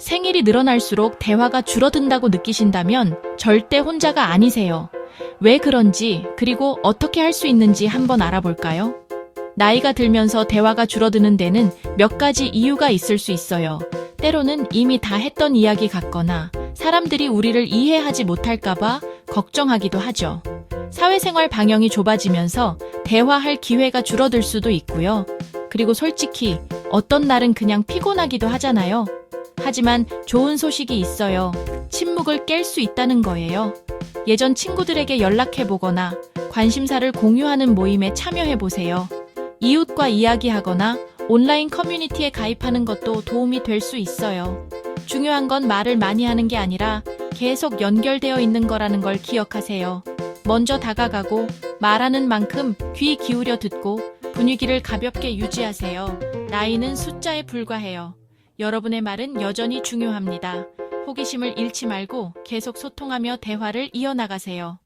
생일이 늘어날수록 대화가 줄어든다고 느끼신다면 절대 혼자가 아니세요. 왜 그런지, 그리고 어떻게 할 수 있는지 한번 알아볼까요? 나이가 들면서 대화가 줄어드는 데는 몇 가지 이유가 있을 수 있어요. 때로는 이미 다 했던 이야기 같거나 사람들이 우리를 이해하지 못할까봐 걱정하기도 하죠. 사회생활 방향이 좁아지면서 대화할 기회가 줄어들 수도 있고요. 그리고 솔직히 어떤 날은 그냥 피곤하기도 하잖아요. 하지만 좋은 소식이 있어요. 침묵을 깰 수 있다는 거예요. 예전 친구들에게 연락해보거나 관심사를 공유하는 모임에 참여해보세요. 이웃과 이야기하거나 온라인 커뮤니티에 가입하는 것도 도움이 될 수 있어요. 중요한 건 말을 많이 하는 게 아니라 계속 연결되어 있는 거라는 걸 기억하세요. 먼저 다가가고 말하는 만큼 귀 기울여 듣고 분위기를 가볍게 유지하세요. 나이는 숫자에 불과해요. 여러분의 말은 여전히 중요합니다. 호기심을 잃지 말고 계속 소통하며 대화를 이어나가세요.